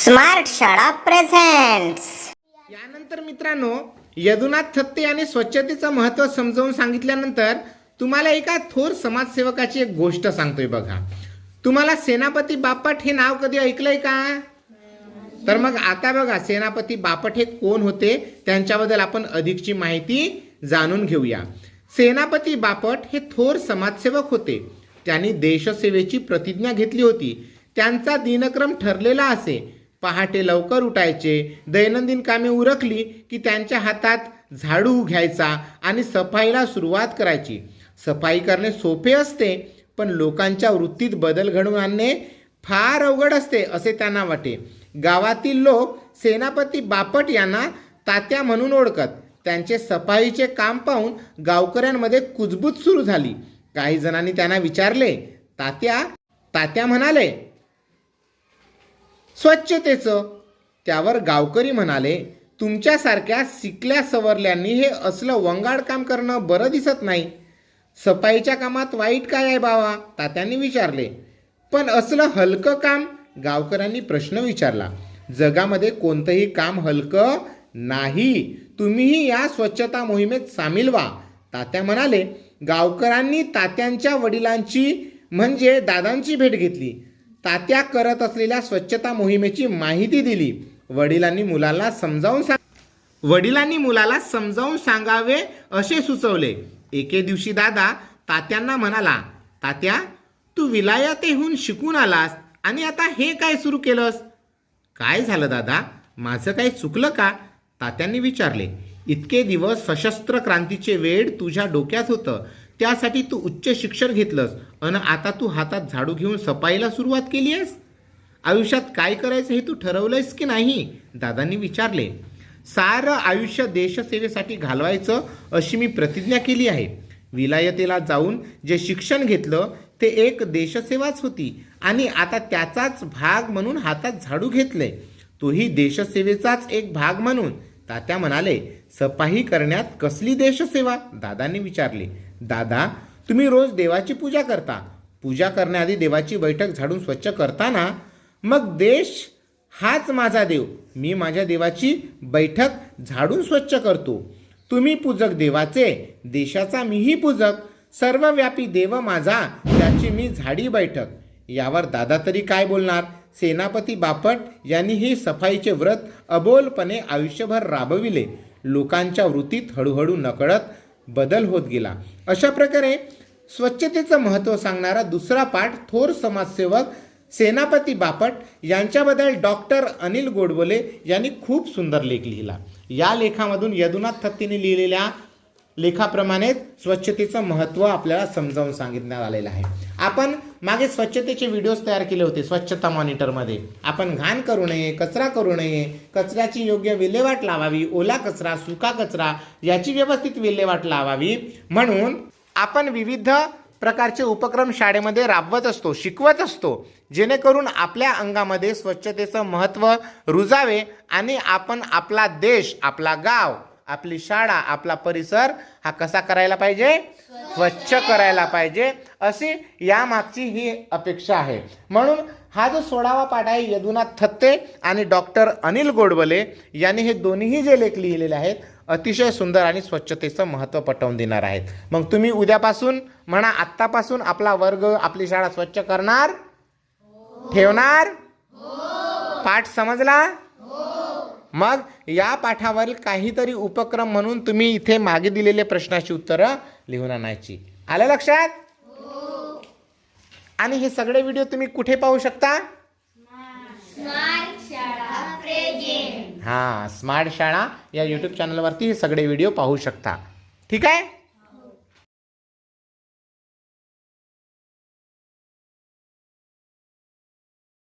Smart शाळा presents यानंतर मित्रांनो यदुनाथ थत्ते यांनी स्वच्छतेचं महत्त्व समजावून सांगितल्यानंतर तुम्हाला एका थोर समाजसेवकाची एक गोष्ट सांगतोय बघा. तुम्हाला सेनापती बापट हे नाव कधी ऐकलंय का? तर मग आता बघा सेनापती बापट हे कोण होते? त्यांच्याबद्दल आपण अधिकची माहिती जाणून घेऊया. सेनापती बापट हे थोर समाजसेवक होते. त्यांनी देशसेवेची प्रतिज्ञा घेतली होती. त्यांचा दिनक्रम ठरलेला असे. पहाटे लवकर उठायचे. दैनंदिन कामे उरकली की त्यांच्या हातात झाडू घ्यायचा आणि सफाईला सुरुवात करायची. सफाई करणे सोपे असते पण लोकांच्या वृत्तीत बदल घडवून आणणे फार अवघड असते असे त्यांना वाटे. गावातील लोक सेनापती बापट यांना तात्या म्हणून ओळखत. त्यांचे सफाईचे काम पाहून गावकऱ्यांमध्ये कुजबूज सुरू झाली. काही जणांनी त्यांना विचारले तात्या तात्या म्हणाले स्वच्छतेचं. त्यावर गावकरी म्हणाले तुमच्यासारख्या शिकल्या सवरल्यांनी हे असलं वंगाड काम करणं बरं दिसत नाही. सफाईच्या कामात वाईट काय आहे बावा तात्यांनी विचारले. पण असलं हलकं काम? गावकऱ्यांनी प्रश्न विचारला. जगामध्ये कोणतंही काम हलकं नाही. तुम्हीही या स्वच्छता मोहिमेत सामील व्हा. तात्या म्हणाले गावकऱ्यांनी तात्यांच्या वडिलांची म्हणजे दादांची भेट घेतली. तात्या करत असलेल्या स्वच्छता मोहिमेची माहिती दिली. वडिलांनी मुलाला समजावून सांग वडिलांनी मुलाला समजावून सांगावे असे सुचवले. एके दिवशी दादा तात्यांना म्हणाला तात्या तू विलायतेहून शिकून आलास आणि आता हे काय सुरू केलंस? काय झालं दादा? माझं काही चुकलं का? तात्यांनी विचारले. इतके दिवस सशस्त्र क्रांतीचे वेळ तुझ्या डोक्यात होतं. त्यासाठी तू उच्च शिक्षण घेतलंस अन आता तू हातात झाडू घेऊन सफाईला सुरुवात केली आहेस? आयुष्यात काय करायचं हे तू ठरवलंयस की नाही? दादांनी विचारले. सारं आयुष्य देशसेवेसाठी घालवायचं अशी मी प्रतिज्ञा केली आहे. विलायतेला जाऊन जे शिक्षण घेतलं ते एक देशसेवाच होती आणि आता त्याचाच भाग म्हणून हातात झाडू घेतलंय तोही देशसेवेचाच एक भाग म्हणून. तात्या म्हणाले सफाई करण्यात कसली देशसेवा? दादांनी विचारले. दादा तुम्ही रोज देवाची पूजा करता. पूजा करण्याआधी देवाची बैठक झाडून स्वच्छ करताना मग देश हाच माझा देव. मी माझ्या देवाची बैठक झाडून स्वच्छ करतो. तुम्ही पूजक देवाचे देशाचा मीही पूजक. सर्वव्यापी देव माझा त्याची मी झाडी बैठक. यावर दादा तरी काय बोलणार? सेनापती बापट यांनी ही सफाईचे व्रत अबोलपणे आयुष्यभर राबविले. लोकांच्या वृत्तीत हळूहळू नकळत बदल होत गेला. अशा प्रकारे स्वच्छतेचं महत्त्व सांगणारा दुसरा पाठ थोर समाजसेवक सेनापती बापट यांच्याबद्दल डॉक्टर अनिल गोडबोले यांनी खूप सुंदर लेख लिहिला. या लेखामधून यदुनाथ थत्तीने लिहिलेल्या लेखाप्रमाणेच स्वच्छतेचं महत्त्व आपल्याला समजावून सांगितण्यात आलेलं आहे. आपण मागे स्वच्छतेचे व्हिडिओज तयार केले होते स्वच्छता मॉनिटरमध्ये आपण घाण करू नये कचरा करू नये कचऱ्याची योग्य विल्हेवाट लावावी ओला कचरा सुका कचरा याची व्यवस्थित विल्हेवाट लावावी. म्हणून आपण विविध प्रकारचे उपक्रम शाळेमध्ये राबवत असतो शिकवत असतो जेणेकरून आपल्या अंगामध्ये स्वच्छतेचं महत्त्व रुजावे आणि आपण आपला देश आपला गाव आपली शाळा आपला परिसर हा कसा करायला पाहिजे? स्वच्छ करायला पाहिजे. अशी यामागची ही अपेक्षा आहे. म्हणून हा जो सोळावा पाठ आहे यदुनाथ थत्ते आणि डॉक्टर अनिल गोडबले यांनी हे दोन्हीही जे लेख लिहिलेले आहेत अतिशय सुंदर आणि स्वच्छतेचं महत्त्व पटवून देणार आहेत. मग तुम्ही उद्यापासून म्हणा आत्तापासून आपला वर्ग आपली शाळा स्वच्छ करणार? ठेवणार? पाठ समजला? मग या पाठावरील काहीतरी उपक्रम म्हणून तुम्ही इथे मागे दिलेले प्रश्नाची उत्तरं लिहून आणायची. आलं लक्षात? आणि हे सगळे व्हिडिओ तुम्ही कुठे पाहू शकता? हा स्मार्ट शाळा या युट्यूब चॅनलवरती हे सगळे व्हिडिओ पाहू शकता. ठीक आहे?